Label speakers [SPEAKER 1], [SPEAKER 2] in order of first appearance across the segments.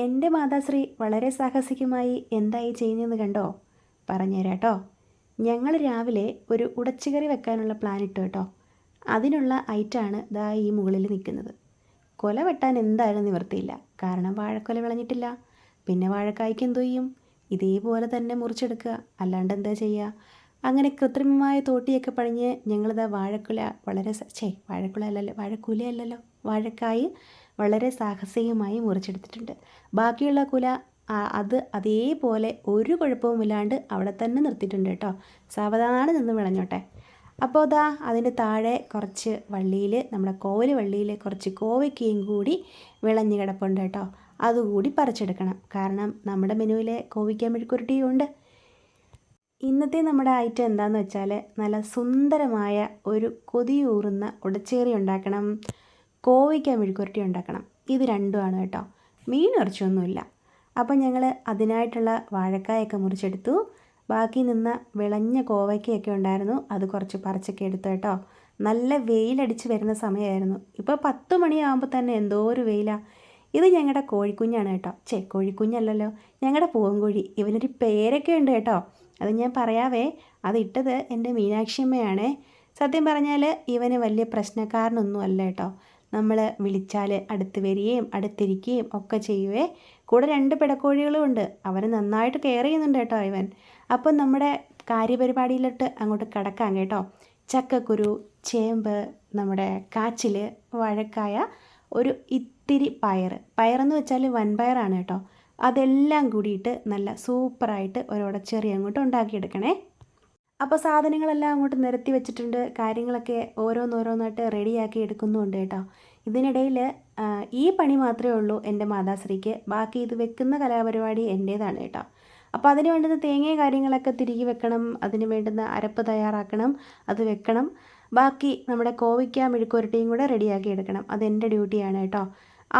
[SPEAKER 1] എന്റെ മാതാശ്രീ വളരെ സാഹസികമായി എന്തായി ചെയ്യുന്നതെന്ന് കണ്ടോ? പറഞ്ഞുതരാം കേട്ടോ ഞങ്ങൾ രാവിലെ ഒരു ഉടച്ചുകറി വെക്കാനുള്ള പ്ലാൻ ഇട്ടു കേട്ടോ. അതിനുള്ള ഐറ്റാണ് ദാ ഈ മുകളിൽ നിൽക്കുന്നത്. കൊല വെട്ടാൻ എന്തായാലും നിവർത്തിയില്ല കാരണം വാഴക്കൊല വിളഞ്ഞിട്ടില്ല. പിന്നെ വാഴക്കായ്ക്ക് എന്തോ ചെയ്യും? ഇതേപോലെ തന്നെ മുറിച്ചെടുക്കുക. അല്ലാണ്ട് എന്താ ചെയ്യുക അങ്ങനെ കൃത്രിമമായ തോട്ടിയൊക്കെ പണിഞ്ഞ് ഞങ്ങളിതാ വാഴക്കുല വളരെ ചേ വാഴക്കുല അല്ലല്ലോ വാഴക്കുല അല്ലല്ലോ വാഴക്കായ് വളരെ സാഹസികമായി മുറിച്ചെടുത്തിട്ടുണ്ട്. ബാക്കിയുള്ള കുല അത് അതേപോലെ ഒരു കുഴപ്പവുമില്ലാണ്ട് അവിടെ തന്നെ നിർത്തിയിട്ടുണ്ട് കേട്ടോ. സാവധാനം നിന്ന് വിളഞ്ഞോട്ടെ. അപ്പോൾ അതാ അതിന്റെ താഴെ കുറച്ച് വള്ളിയിൽ നമ്മുടെ കോവൽ വള്ളിയിൽ കുറച്ച് കോവയ്ക്കയും കൂടി വിളഞ്ഞ് കിടപ്പുണ്ട് കേട്ടോ. അതുകൂടി പറിച്ചെടുക്കണം. കാരണം നമ്മുടെ മെനുവിലെ കോവിക്ക മെഴുക്കുരുട്ടിയുണ്ട് ഇന്നത്തെ നമ്മുടെ ഐറ്റം എന്താണെന്ന് വെച്ചാൽ നല്ല സുന്ദരമായ ഒരു കൊതിയൂറുന്ന ഉടച്ചേറി ഉണ്ടാക്കണം. കോവയ്ക്ക മെഴുക്കുരട്ടി ഉണ്ടാക്കണം. ഇത് രണ്ടുമാണ് കേട്ടോ. മീൻ ഇറച്ചിയൊന്നുമില്ല. അപ്പം ഞങ്ങൾ അതിനായിട്ടുള്ള വാഴക്കായൊക്കെ മുറിച്ചെടുത്തു. ബാക്കി നിന്ന വിളഞ്ഞ കോവയ്ക്കയൊക്കെ ഉണ്ടായിരുന്നു. അത് കുറച്ച് പറിച്ചൊക്കെ എടുത്തു കേട്ടോ. നല്ല വെയിലടിച്ച് വരുന്ന സമയമായിരുന്നു. ഇപ്പോൾ പത്ത് മണിയാകുമ്പോൾ തന്നെ എന്തോ ഒരു വെയിലാണ് ഇത് ഞങ്ങളുടെ കോഴിക്കുഞ്ഞാണ് കേട്ടോ. ചേ കോഴിക്കുഞ്ഞല്ലല്ലോ. ഞങ്ങളുടെ പൂവൻകോഴി. ഇവനൊരു പേരൊക്കെ ഉണ്ട് കേട്ടോ. അത് ഞാൻ പറയാവേ അതിട്ടത് എന്റെ മീനാക്ഷിയമ്മയാണേ. സത്യം പറഞ്ഞാൽ ഇവന് വലിയ പ്രശ്നക്കാരനൊന്നും അല്ല കേട്ടോ. നമ്മൾ വിളിച്ചാൽ അടുത്ത് വരികയും അടുത്തിരിക്കുകയും ഒക്കെ ചെയ്യുവേ. കൂടെ രണ്ട് പിടക്കോഴികളും ഉണ്ട്. അവന് നന്നായിട്ട് കെയർ ചെയ്യുന്നുണ്ട് കേട്ടോ ഇവൻ. അപ്പം നമ്മുടെ കാര്യപരിപാടിയിലോട്ട് അങ്ങോട്ട് കിടക്കാം കേട്ടോ. ചക്കക്കുരു ചേമ്പ് നമ്മുടെ കാച്ചിൽ വഴക്കായ ഒരു ഇത്തിരി പയർ പയറെന്ന് വെച്ചാൽ വൻപയറാണ് കേട്ടോ. അതെല്ലാം കൂടിയിട്ട് നല്ല സൂപ്പറായിട്ട് ഒരു ഉടച്ചെറി അങ്ങോട്ട് ഉണ്ടാക്കിയെടുക്കണേ. അപ്പോൾ സാധനങ്ങളെല്ലാം അങ്ങോട്ട് നിരത്തി വെച്ചിട്ടുണ്ട്. കാര്യങ്ങളൊക്കെ ഓരോന്നോരോന്നായിട്ട് റെഡിയാക്കി എടുക്കുന്നുണ്ട് കേട്ടോ. ഇതിനിടയിൽ ഈ പണി മാത്രമേ ഉള്ളൂ എന്റെ മാതാശ്രീക്ക്. ബാക്കി ഇത് വെക്കുന്ന കലാപരിപാടി എന്റേതാണ് കേട്ടോ. അപ്പോൾ അതിന് വേണ്ടുന്ന തേങ്ങയും കാര്യങ്ങളൊക്കെ തിരികെ വെക്കണം. അതിന് വേണ്ടുന്ന അരപ്പ് തയ്യാറാക്കണം. അത് വെക്കണം. ബാക്കി നമ്മുടെ കോവിക്ക മെഴുക്കുരട്ടിയും കൂടെ റെഡിയാക്കി എടുക്കണം. അത് എന്റെ ഡ്യൂട്ടിയാണ് കേട്ടോ.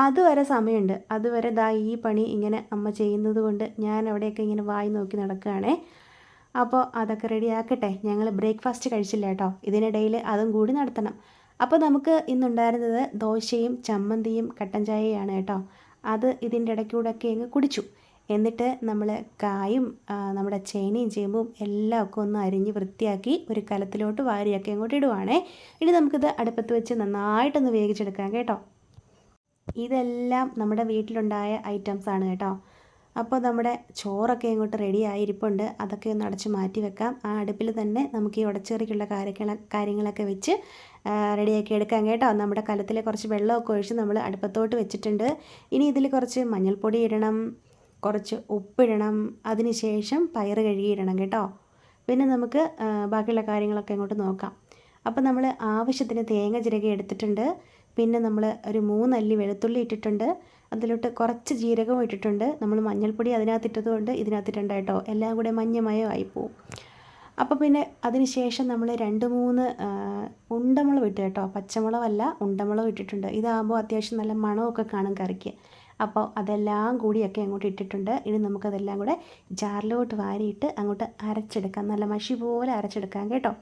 [SPEAKER 1] അതുവരെ സമയമുണ്ട്. അതുവരെ ദാ ഈ പണി ഇങ്ങനെ അമ്മ ചെയ്യുന്നത് കൊണ്ട് ഞാൻ അവിടെയൊക്കെ ഇങ്ങനെ വായി നോക്കി നടക്കുകയാണേ. അപ്പോൾ അതൊക്കെ റെഡിയാക്കട്ടെ. ഞങ്ങൾ ബ്രേക്ക്ഫാസ്റ്റ് കഴിച്ചില്ല കേട്ടോ. ഇതിനിടയിൽ അതും കൂടി നടത്തണം. അപ്പോൾ നമുക്ക് ഇന്നുണ്ടായിരുന്നത് ദോശയും ചമ്മന്തിയും കട്ടൻ ചായയാണ് കേട്ടോ. അത് ഇതിന്റെ ഇടയ്ക്കൂടെയൊക്കെ അങ്ങ് കുടിച്ചു. എന്നിട്ട് നമ്മൾ കായും നമ്മുടെ ചേനയും ചേമ്പും എല്ലാം ഒക്കെ ഒന്ന് അരിഞ്ഞ് വൃത്തിയാക്കി ഒരു കലത്തിലോട്ട് വാരിയൊക്കെ അങ്ങോട്ട് ഇടുവാണേ. ഇനി നമുക്കിത് അടുപ്പത്ത് വെച്ച് നന്നായിട്ടൊന്ന് വേവിച്ചെടുക്കാം കേട്ടോ. ഇതെല്ലാം നമ്മുടെ വീട്ടിലുണ്ടായ ഐറ്റംസ് ആണ് കേട്ടോ. അപ്പോൾ നമ്മുടെ ചോറൊക്കെ ഇങ്ങോട്ട് റെഡി ആയിരിപ്പുണ്ട്. അതൊക്കെ ഒന്ന് അടച്ച് മാറ്റി വെക്കാം. ആ അടുപ്പിൽ തന്നെ നമുക്ക് ഈ ഉടച്ചേറിക്കുള്ള കാര്യങ്ങളൊക്കെ വെച്ച് റെഡിയാക്കി എടുക്കാം കേട്ടോ. നമ്മുടെ കലത്തിൽ കുറച്ച് വെള്ളമൊക്കെ ഒഴിച്ച് നമ്മൾ അടുപ്പത്തോട്ട് വെച്ചിട്ടുണ്ട്. ഇനി ഇതിൽ കുറച്ച് മഞ്ഞൾപ്പൊടി ഇടണം കുറച്ച് ഉപ്പിടണം അതിനുശേഷം പയറ് കഴുകിയിടണം കേട്ടോ. പിന്നെ നമുക്ക് ബാക്കിയുള്ള കാര്യങ്ങളൊക്കെ ഇങ്ങോട്ട് നോക്കാം. അപ്പോൾ നമ്മൾ ആവശ്യത്തിന് തേങ്ങ ചിരകി എടുത്തിട്ടുണ്ട്. പിന്നെ നമ്മൾ ഒരു മൂന്നല്ലി വെളുത്തുള്ളി ഇട്ടിട്ടുണ്ട്. അതിലോട്ട് കുറച്ച് ജീരകവും ഇട്ടിട്ടുണ്ട്. നമ്മൾ മഞ്ഞൾപ്പൊടി അതിനകത്തിട്ടത് കൊണ്ട് ഇതിനകത്തിട്ടുണ്ട് കേട്ടോ എല്ലാം കൂടെ മഞ്ഞമയോ ആയിപ്പോവും. അപ്പോൾ പിന്നെ അതിന് ശേഷം നമ്മൾ രണ്ട് മൂന്ന് ഉണ്ടമുളക് ഇട്ട് കേട്ടോ. പച്ചമുളകല്ല ഉണ്ടമുളക് ഇട്ടിട്ടുണ്ട്. ഇതാകുമ്പോൾ അത്യാവശ്യം നല്ല മണമൊക്കെ കാണും കറിക്ക്. അപ്പോൾ അതെല്ലാം കൂടിയൊക്കെ അങ്ങോട്ട് ഇട്ടിട്ടുണ്ട്. ഇനി നമുക്കതെല്ലാം കൂടെ ജാറിലോട്ട് വാരിയിട്ട് അങ്ങോട്ട് അരച്ചെടുക്കാം. നല്ല മഷി പോലെ അരച്ചെടുക്കാം കേട്ടോ.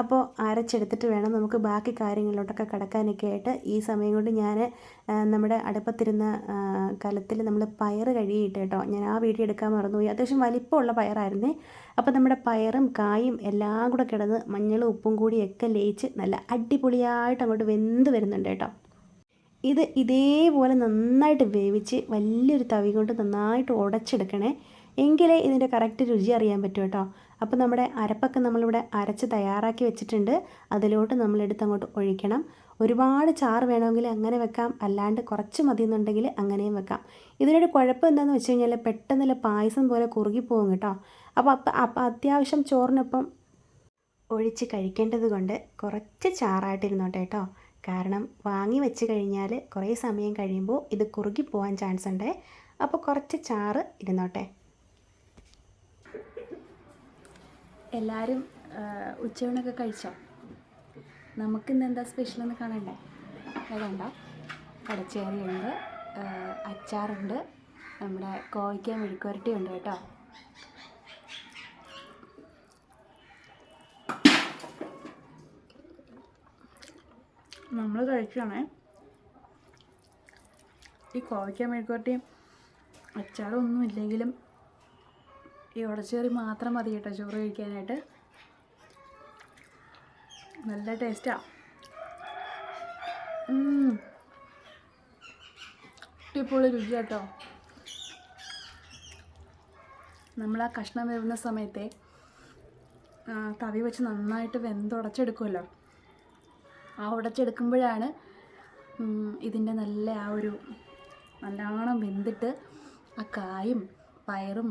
[SPEAKER 1] അപ്പോൾ അരച്ചെടുത്തിട്ട് വേണം നമുക്ക് ബാക്കി കാര്യങ്ങളിലോട്ടൊക്കെ കടക്കാനൊക്കെ ആയിട്ട്. ഈ സമയം കൊണ്ട് ഞാൻ നമ്മുടെ അടുപ്പത്തിരുന്ന കലത്തിൽ നമ്മൾ പയർ കഴുകിയിട്ട് കേട്ടോ ഞാൻ ആ വീഡിയോ എടുക്കാൻ മറന്നുപോയി. അത്യാവശ്യം വലിപ്പമുള്ള പയറായിരുന്നേ. അപ്പോൾ നമ്മുടെ പയറും കായും എല്ലാം കൂടെ കിടന്ന് മഞ്ഞളും ഉപ്പും കൂടിയൊക്കെ ലയിച്ച് നല്ല അടിപൊളിയായിട്ട് അങ്ങോട്ട് വെന്ത് വരുന്നുണ്ട് കേട്ടോ. ഇത് ഇതേപോലെ നന്നായിട്ട് വേവിച്ച് വലിയൊരു തവി കൊണ്ട് നന്നായിട്ട് ഉടച്ചെടുക്കണേ. എങ്കിലേ ഇതിന്റെ കറക്റ്റ് രുചി അറിയാൻ പറ്റും കേട്ടോ. അപ്പോൾ നമ്മുടെ അരപ്പൊക്കെ നമ്മളിവിടെ അരച്ച് തയ്യാറാക്കി വെച്ചിട്ടുണ്ട്. അതിലോട്ട് നമ്മളെടുത്ത് അങ്ങോട്ട് ഒഴിക്കണം. ഒരുപാട് ചാറ് വേണമെങ്കിൽ അങ്ങനെ വെക്കാം. അല്ലാണ്ട് കുറച്ച് മതി എന്നുണ്ടെങ്കിൽ അങ്ങനെയും വെക്കാം. ഇതിനൊരു കുഴപ്പം എന്താണെന്ന് വെച്ച് കഴിഞ്ഞാൽ പെട്ടെന്നുള്ള പായസം പോലെ കുറുകിപ്പോകും കേട്ടോ. അപ്പോൾ അപ്പം അത്യാവശ്യം ചോറിനൊപ്പം ഒഴിച്ച് കഴിക്കേണ്ടത് കൊണ്ട് കുറച്ച് ചാറായിട്ടിരുന്നോട്ടെ കേട്ടോ. കാരണം വാങ്ങി വെച്ച് കഴിഞ്ഞാൽ കുറേ സമയം കഴിയുമ്പോൾ ഇത് കുറുകി പോകാൻ ചാൻസ് ഉണ്ട് അപ്പോൾ കുറച്ച് ചാറ് ഇരുന്നോട്ടെ. എല്ലാവരും ഉച്ചയൂണൊക്കെ കഴിച്ചോ? നമുക്ക് ഇന്ന് എന്താ സ്പെഷ്യൽ എന്ന് കാണണ്ടേ അതുണ്ടോ കടച്ചേറിയുണ്ട് അച്ചാറുണ്ട് നമ്മുടെ കോവയ്ക്ക മെഴുക്കുരട്ടി ഉണ്ട് കേട്ടോ. നമ്മൾ കഴിക്കുകയാണേ ഈ കോവയ്ക്ക അച്ചാറും
[SPEAKER 2] അച്ചാറൊന്നും ഇല്ലെങ്കിലും ഈ ഉടച്ചേറി മാത്രം മതി കേട്ടോ ചോറ് കഴിക്കാനായിട്ട്. നല്ല ടേസ്റ്റാ അടിപൊളി രുചി കേട്ടോ നമ്മൾ ആ കഷ്ണം വരുന്ന സമയത്തെ തവി വെച്ച് നന്നായിട്ട് വെന്തുടച്ചെടുക്കുമല്ലോ ആ ഉടച്ചെടുക്കുമ്പോഴാണ് ഇതിന്റെ നല്ല ആ ഒരു നല്ലോണം വെന്തിട്ട് ആ കായും പയറും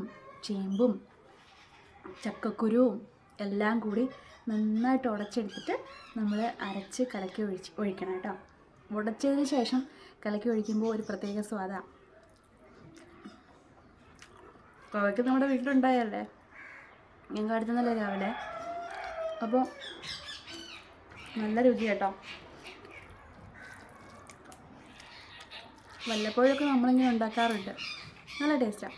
[SPEAKER 2] ചേമ്പും ചക്കക്കുരുവും എല്ലാം കൂടി നന്നായിട്ട് ഉടച്ചെടുത്തിട്ട് നമ്മൾ അരച്ച് കലക്കി ഒഴിച്ച് ഒഴിക്കണം കേട്ടോ. ഉടച്ചതിന് ശേഷം കലക്കി ഒഴിക്കുമ്പോൾ ഒരു പ്രത്യേക സ്വാദാണ് കോവയ്ക്ക് നമ്മുടെ വീട്ടിലുണ്ടായല്ലേ ഞങ്ങൾ കാടുത്തുന്നല്ലേ രാവിലെ? അപ്പോൾ നല്ല രുചി കേട്ടോ. വല്ലപ്പോഴൊക്കെ നമ്മളിങ്ങനെ ഉണ്ടാക്കാറുണ്ട്. നല്ല ടേസ്റ്റാണ്